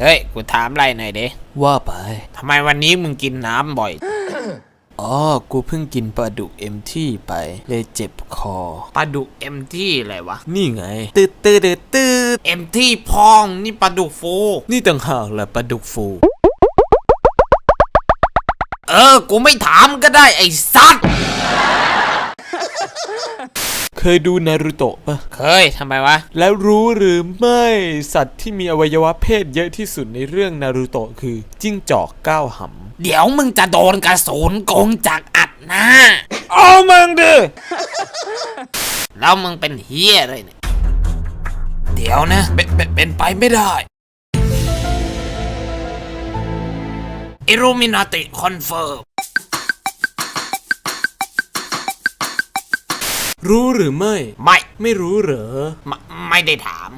เฮ้ย กูถามอะไรหน่อยเด้ว่าไป ทำไมวันนี้มึงกินน้ำบ่อย อ๋อ กูเพิ่งกินปลาดุกเอ็มที่ไป เลยเจ็บคอ ปลาดุกเอ็มที่อะไรวะ นี่ไง ตืดตืดตืดตืดเอ็มที่พอง นี่ปลาดุกฟู นี่ต่างหากแหละปลาดุกฟู เออ กูไม่ถามก็ได้ไอ้สัตว์ เคยดูนารูโตะปะเคยทำไมวะ แล้วรู้หรือไม่สัตว์ที่มีอวัยวะเพศเยอะที่สุดในเรื่องนารูโตะคือ จิ้งจอกเก้าหเดี๋ยวมึงจะโดนกระสุนกงจากอัดหน้าำเอามึงดิแล้วมึงเป็นเฮียอะไรเนี่ย เดี๋ยวนะ เป็นเป็นเป็นไปไม่ได้ อิรูมินาติคอนเฟิร์ม รู้หรือไม่ ไม่ ไม่รู้เหรอ ไม่ไม่ได้ถาม